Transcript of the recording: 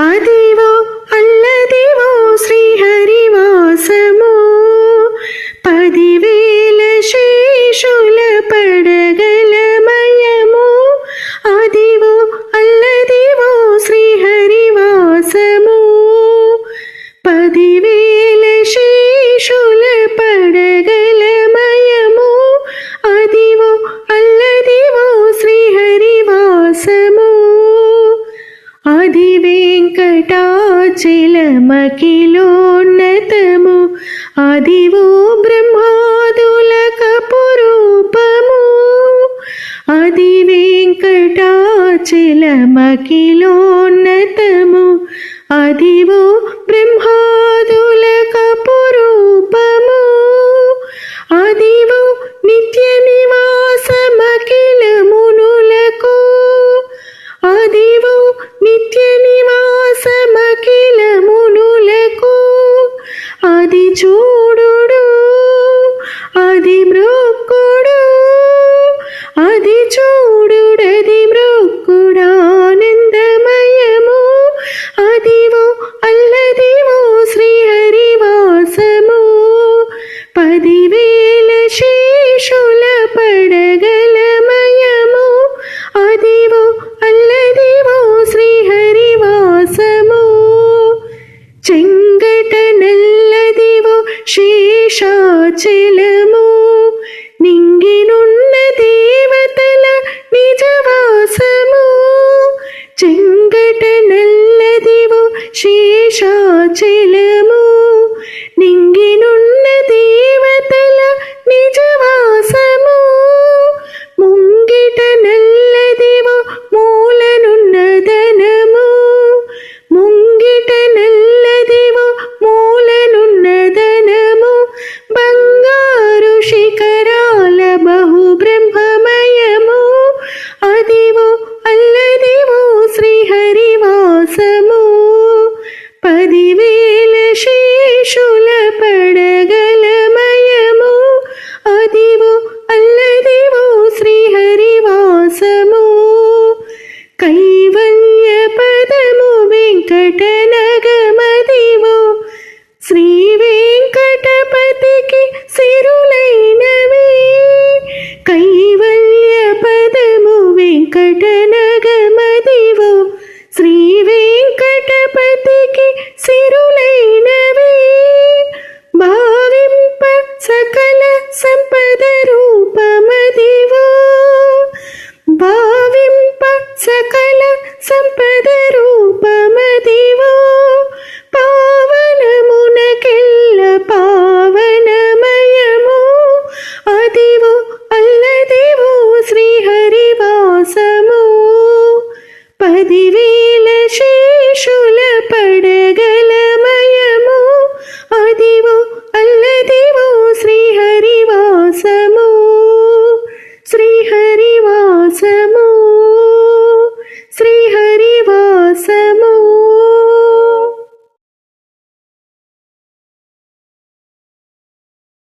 അദേവോ അല്ലദേവോ ശ്രീഹരിവാസമോ? പതിവേല ശേഷുല പടകലമയമോ? അദേവോ അല്ലദേവോ ശ്രീഹരിവാസമോ? പതിവേല ശേഷുല പടകലമയമോ? അദേവോ അല്ലദേവോ ശ്രീഹരിവാസമോ? ఆది వెంకటాచలమఖిలోన్నతము ఆదివో బ్రహ్మాదుల కపురూపము ఆది వెంకటాచలమఖిలోన్నతము ఆదివో 手机。నటనగమదివు శ్రీ వెంకటపతికి సిరులైనవి. కైవల్య పదము వెంకటనగమదివు శ్రీ వెంకటపతి